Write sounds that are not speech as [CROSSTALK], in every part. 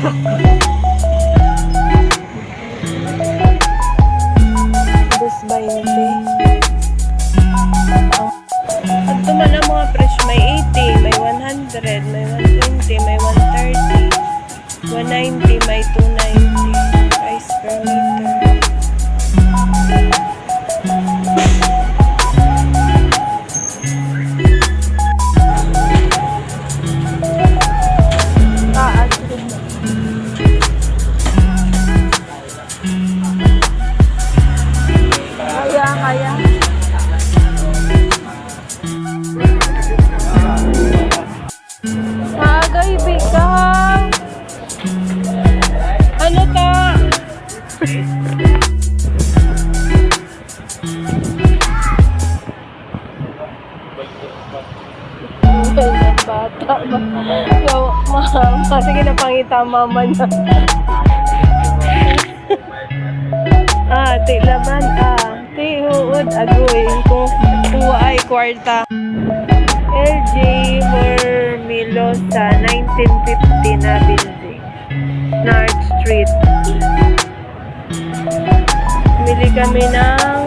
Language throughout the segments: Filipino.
Dos 20. Oh. At tumala mga fresh, may 80, may 100, may 120, may 130, 190, may 290. Price per liter. Gawa, mama. [LAUGHS] Sige na pangita mama niya. [LAUGHS] ah, ti laban ah. Ti huod agoy. Kung kuha ay kwarta. LJ Hormilo sa 1950 na building. North Street. Bili kami ng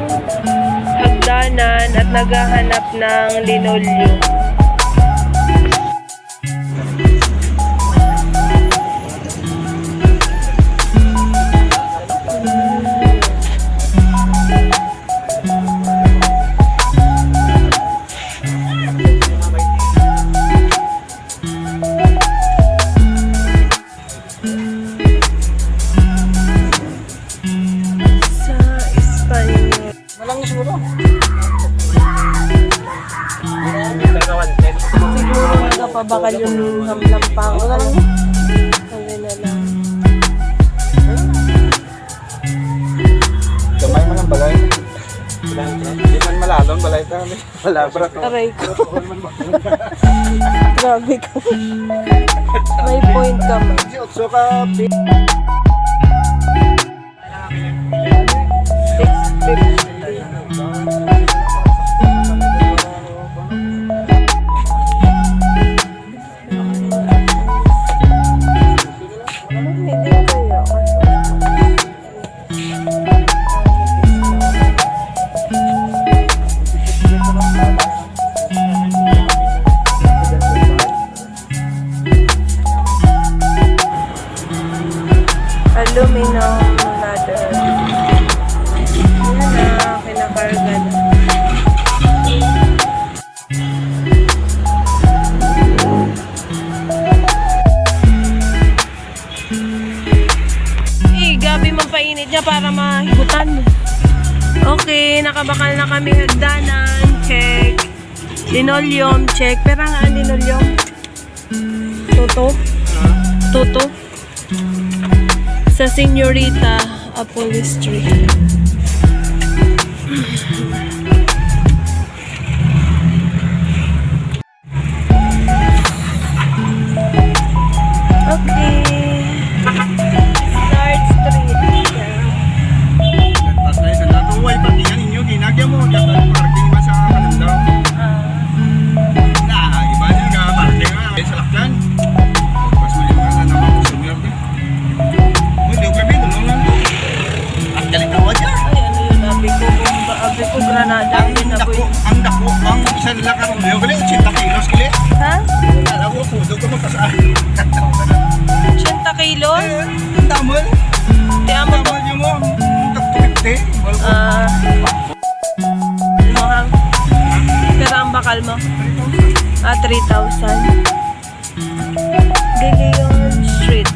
hagdanan at naghahanap ng linolyo. Malangis mo to. Siguro nagpabakal yung hamlampang. Wala lang. Sabi na lang. Kamay mo ng balay. Hindi man malalong balay ta. Malabra to. Aray ko. Grabe ka. May point ka man. Otso ka. Eh, gabi mong painit niya para mahibutan. Okay, nakabakal na kami hagdanan. Check. Linoleum, check. Pero nga ang linoleum. Toto. Toto. Sa Senorita Upholstery. Okay. Ang isa nila karon yo gali 80 kilos kili. Ha? Alam mo pudo ko magkasaan. 80 kilos? Eh, ang damol. To. Damol niyo mo. Ang 250. Wal ko. Ah. Mahang. Pero ang bakal mo? Ah, 3,000. De Leon Street.